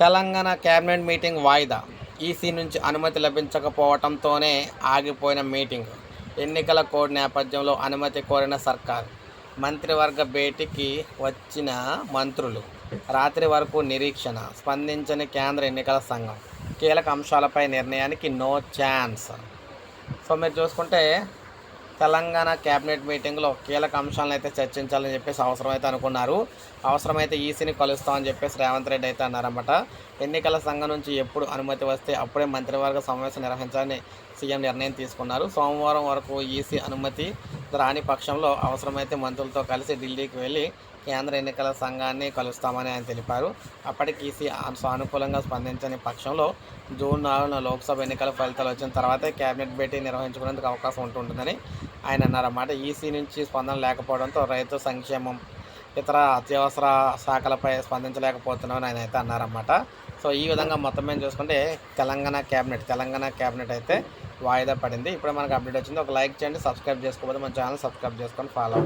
Telangana cabinet meeting వాయిదా. EC నుంచి అనుమతి లభించకపోవడంతోనే ఆగిపోయిన మీటింగ్. ఎన్నికల కోడ్ నేపథ్యంలో అనుమతి కోరిన సర్కార్. మంత్రివర్గ భేటీకి వచ్చిన మంత్రులు. రాత్రి వరకు నిరీక్షణ స్పందించని కేంద్ర ఎన్నికల సంఘం. కీలక అంశాలపై నిర్ణయానికి నో ఛాన్స్. సో మీరు చూసుకుంటే తెలంగాణ క్యాబినెట్ మీటింగ్లో కీలక అంశాలను అయితే చర్చించాలని చెప్పేసి అవసరమైతే అనుకున్నారు. అవసరమైతే ఈసీని కలుస్తామని చెప్పేసి రేవంత్ రెడ్డి అయితే అన్నారన్నమాట. ఎన్నికల సంఘం నుంచి ఎప్పుడు అనుమతి వస్తే అప్పుడే మంత్రివర్గ సమావేశం నిర్వహించాలని సీఎం నిర్ణయం తీసుకున్నారు. సోమవారం వరకు ఈసీ అనుమతి రాని పక్షంలో అవసరమైతే మంత్రులతో కలిసి ఢిల్లీకి వెళ్ళి కేంద్ర ఎన్నికల సంఘాన్ని కలుస్తామని ఆయన తెలిపారు. అప్పటికి ఈసీ సానుకూలంగా స్పందించని పక్షంలో జూన్ నాలుగున లోక్సభ ఎన్నికల ఫలితాలు వచ్చిన తర్వాతే కేబినెట్ భేటీ నిర్వహించుకునేందుకు అవకాశం ఉంటుందని ఆయన అన్నారన్నమాట. ఈసీ నుంచి స్పందన లేకపోవడంతో రైతు సంక్షేమం ఇతర అత్యవసర శాఖలపై స్పందించలేకపోతున్నామని ఆయన అయితే అన్నారన్నమాట. సో ఈ విధంగా మొత్తం మేము చూసుకుంటే తెలంగాణ క్యాబినెట్ తెలంగాణ క్యాబినెట్ అయితే వాయిదా పడింది. ఇప్పుడు మనకు అప్డేట్ వచ్చింది. ఒక లైక్ చేయండి సబ్స్క్రైబ్ చేసుకోకపోతే మన ఛానల్ సబ్స్క్రైబ్ చేసుకొని ఫాలో